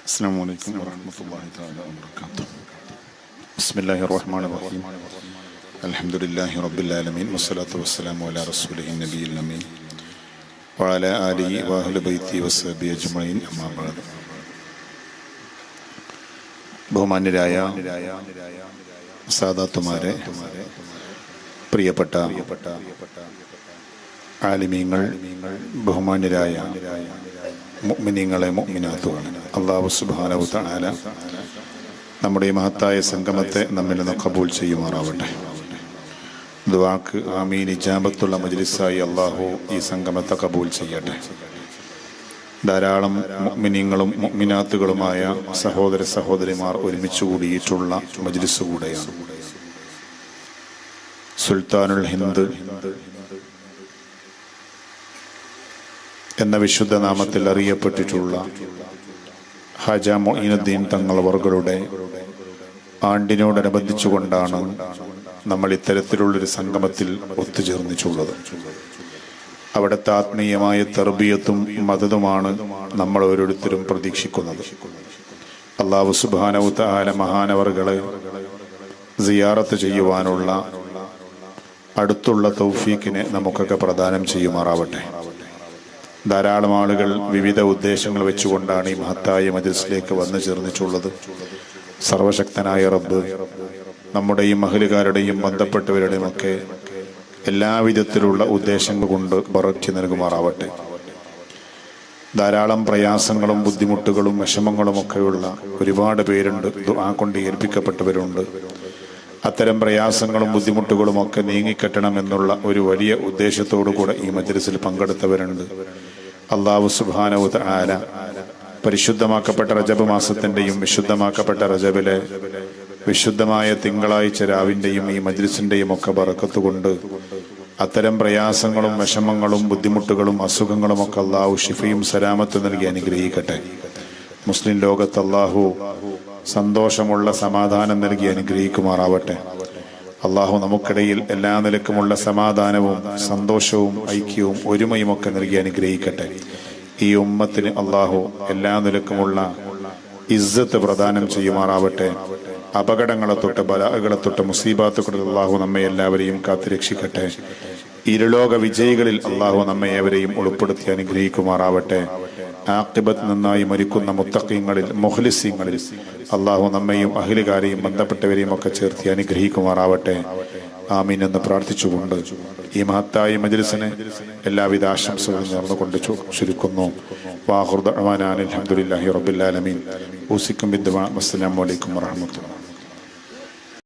السلام عليكم ورحمة الله تعالى وبركاته بسم الله الرحمن الرحيم الحمد لله رب العالمين والصلاة والسلام على رسوله النبي الأمين وعلى آله وأهل بيته وصحبه أجمعين أما بعد ബഹുമാന്യരായ സാദാത്തുമാരെ പ്രിയപ്പെട്ട ആലിമീങ്ങൾ ബഹുമാന്യരായ മുഗ്മിനീങ്ങളെ മുഗ്മിനാത്തുവാണ് അള്ളാഹു സുബ്ഹാനഹു തആല നമ്മുടെ ഈ മഹത്തായ സംഗമത്തെ നമ്മിൽ നിന്ന് കബൂൽ ചെയ്യുമാറാവട്ടെ. ദുവാക്ക് ആമീൻ ഇജാബത്തുള്ള മജ്ലിസായി അള്ളാഹു ഈ സംഗമത്തെ കബൂൽ ചെയ്യട്ടെ. ധാരാളം മുഗ്മിനീങ്ങളും മുഗ്മിനാത്തുകളുമായ സഹോദര സഹോദരിമാർ ഒരുമിച്ച് കൂടിയിട്ടുള്ള മജ്ലിസ് കൂടെയാണ്. സുൽത്താനുൽ ഹിന്ദ് എന്ന വിശുദ്ധ നാമത്തിൽ അറിയപ്പെട്ടിട്ടുള്ള ഹജ മൊയിനുദ്ദീൻ തങ്ങളവർകളുടെ ആണ്ടിനോടനുബന്ധിച്ചുകൊണ്ടാണ് നമ്മൾ ഇത്തരത്തിലുള്ളൊരു സംഗമത്തിൽ ഒത്തുചേർന്നിട്ടുള്ളത്. അവിടുത്തെ ആത്മീയമായ തെർബിയത്തും മതതുമാണ് നമ്മൾ ഓരോരുത്തരും പ്രതീക്ഷിക്കുന്നത്. അള്ളാഹു സുബാനവുത്ത ആല മഹാനവറുകളെ സിയാറത്ത് ചെയ്യുവാനുള്ള അടുത്തുള്ള തൗഫീഖിനെ നമുക്കൊക്കെ പ്രദാനം ചെയ്യുമാറാവട്ടെ. ധാരാളം ആളുകൾ വിവിധ ഉദ്ദേശങ്ങൾ വെച്ചുകൊണ്ടാണ് ഈ മഹത്തായ മജിൽസിലേക്ക് വന്നു ചേർന്നിട്ടുള്ളത്. സർവശക്തനായ റബ്ബ് നമ്മുടെയും മഹലുകാരുടെയും ബന്ധപ്പെട്ടവരുടെയും ഒക്കെ എല്ലാവിധത്തിലുള്ള ഉദ്ദേശങ്ങൾ കൊണ്ട് ബറച്ച് നൽകുമാറാവട്ടെ. ധാരാളം പ്രയാസങ്ങളും ബുദ്ധിമുട്ടുകളും വിഷമങ്ങളും ഒക്കെയുള്ള ഒരുപാട് പേരുണ്ട്. ആ കൊണ്ട് ഏൽപ്പിക്കപ്പെട്ടവരുണ്ട്. അത്തരം പ്രയാസങ്ങളും ബുദ്ധിമുട്ടുകളും ഒക്കെ നീങ്ങിക്കെട്ടണമെന്നുള്ള ഒരു വലിയ ഉദ്ദേശത്തോടു കൂടെ ഈ മജ്ലിസിൽ പങ്കെടുത്തവരുണ്ട്. അള്ളാഹു സുബാനവുത് ആല പരിശുദ്ധമാക്കപ്പെട്ട റജബ് മാസത്തിന്റെയും വിശുദ്ധമാക്കപ്പെട്ട റജബിലെ വിശുദ്ധമായ തിങ്കളാഴ്ച രാവിന്റെയും ഈ മജ്ലിസിന്റെയും ഒക്കെ ബറക്കത്തുകൊണ്ട് അത്തരം പ്രയാസങ്ങളും വിഷമങ്ങളും ബുദ്ധിമുട്ടുകളും അസുഖങ്ങളും ഒക്കെ അള്ളാഹു ഷിഫയും സലാമത്ത് നൽകി അനുഗ്രഹിക്കട്ടെ. മുസ്ലിം ലോകത്ത് അള്ളാഹു സന്തോഷമുള്ള സമാധാനം നൽകി അനുഗ്രഹിക്കുമാറാവട്ടെ. അള്ളാഹു നമുക്കിടയിൽ എല്ലാ നിലക്കുമുള്ള സമാധാനവും സന്തോഷവും ഐക്യവും ഒരുമയും ഒക്കെ നൽകി അനുഗ്രഹിക്കട്ടെ. ഈ ഉമ്മത്തിന് അള്ളാഹു എല്ലാ നിലക്കുമുള്ള ഇസ്സത്ത് പ്രദാനം ചെയ്യുമാറാവട്ടെ. അപകടങ്ങളെ തൊട്ട് ബലാഹകളെ തൊട്ട് മുസീബാത്തുകളിൽ അള്ളാഹു നമ്മെ എല്ലാവരെയും കാത്തുരക്ഷിക്കട്ടെ ഇരുലോക വിജയികളിൽ അള്ളാഹു നമ്മെ ഏവരെയും ഉൾപ്പെടുത്തി അനുഗ്രഹിക്കുമാറാവട്ടെ. ആക്കിബത്ത് നന്നായി മരിക്കുന്ന മുത്തക്കിങ്ങളിൽ മുഹ്ലിസിങ്ങളിൽ അള്ളാഹു നമ്മയും അഖിലുകാരെയും ബന്ധപ്പെട്ടവരെയും ഒക്കെ ചേർത്തി അനുഗ്രഹിക്കുമാറാവട്ടെ. ആമീൻ എന്ന് പ്രാർത്ഥിച്ചുകൊണ്ട് ഈ മഹത്തായ മജ്ലിസിന് എല്ലാവിധ ആശംസകളും നേർന്നുകൊണ്ട് ചുരുക്കുന്നു. വാഹുർദ് അഹ്മാനാൻ അലഹമുല്ലാഹി റബുല്ലാലമീൻ ഊസിക്കും ബിദ്ദുവാ. അസ്സലാമു അലൈക്കും വറഹമത്തുള്ള